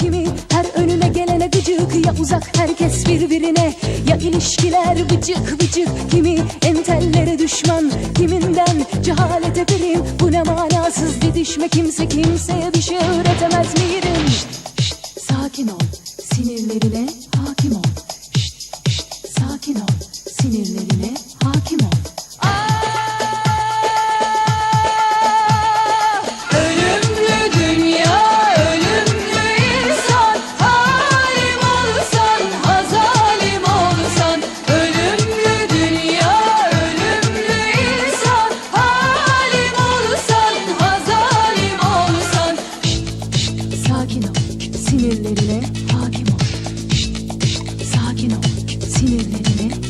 Kimi her önüne gelene gıcık ya uzak herkes birbirine. Ya ilişkiler bıcık bıcık kimi entellere düşman. Kiminden cehalete prim bu ne manasız didişme. Kimse kimseye bir şey öğretemez miydin sinirlerine hakim ol. Şşt, şşt, sakin ol, sinirlerine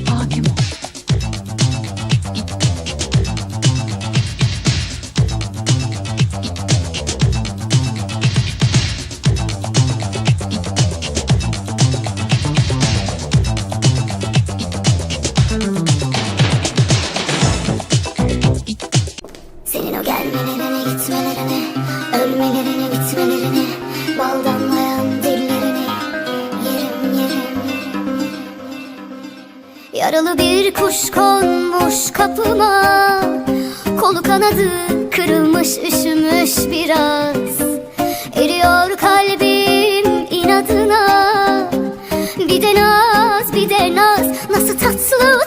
Yaralı bir kuş konmuş kapıma. Kolu kanadı kırılmış üşümüş biraz. Eriyor kalbim inadına. Bir de naz bir de naz. Nasıl tatlı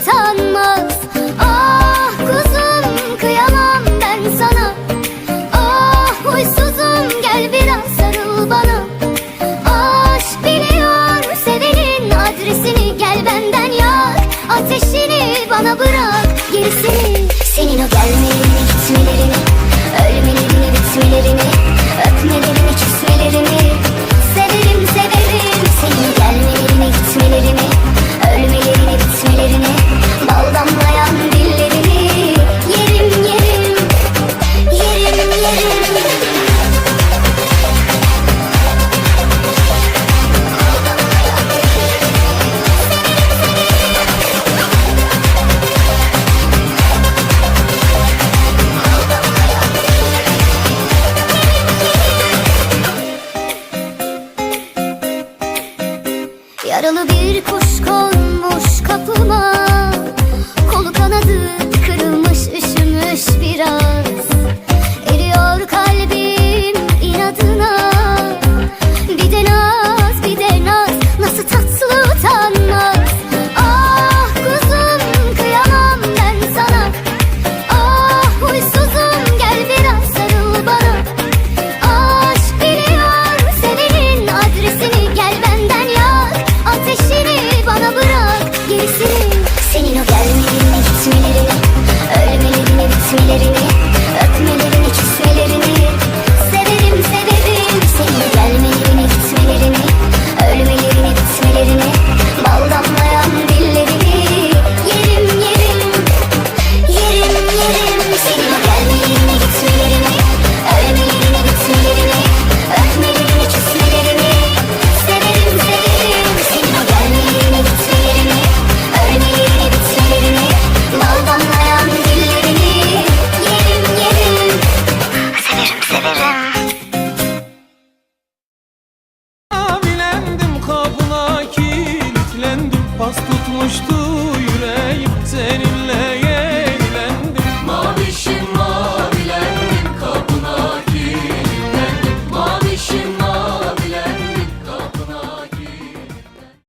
seni no gelmiyor Yaralı bir kuş konmuş kapıma. Kolu kanadı